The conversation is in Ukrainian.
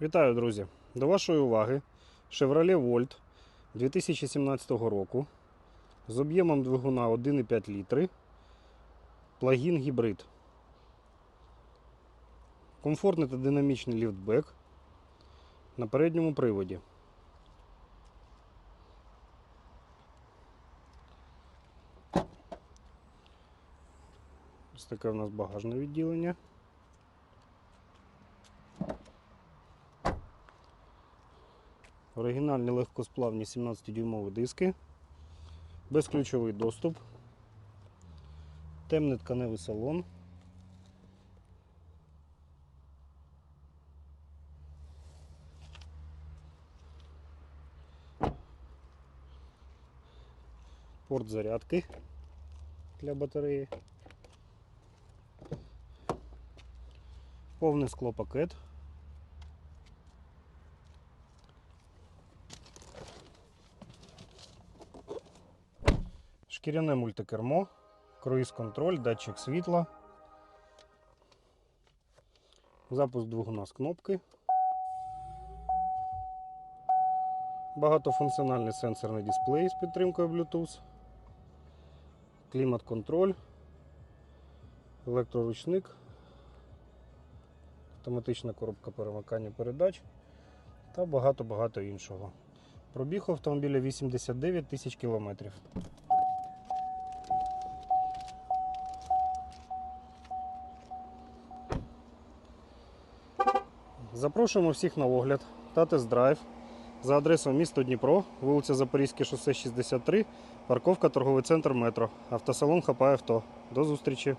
Вітаю, друзі! До вашої уваги Chevrolet Volt 2017 року з об'ємом двигуна 1,5 літри, плагін гібрид. Комфортний та динамічний ліфтбек на передньому приводі. Ось таке у нас багажне відділення. Оригінальні легкосплавні 17-дюймові диски, безключовий доступ, темний тканевий салон. Порт зарядки для батареї. Повний склопакет. Шкіряне мультикермо, круїз-контроль, датчик світла, запуск двигуна з кнопки, багатофункціональний сенсорний дисплей з підтримкою Bluetooth, клімат-контроль, електроручник, автоматична коробка перемикання передач та багато-багато іншого. Пробіг автомобіля 89 тисяч кілометрів. Запрошуємо всіх на огляд та тест-драйв за адресою місто Дніпро, вулиця Запорізьке шосе 63, парковка торговий центр Метро, автосалон Хапай Авто. До зустрічі!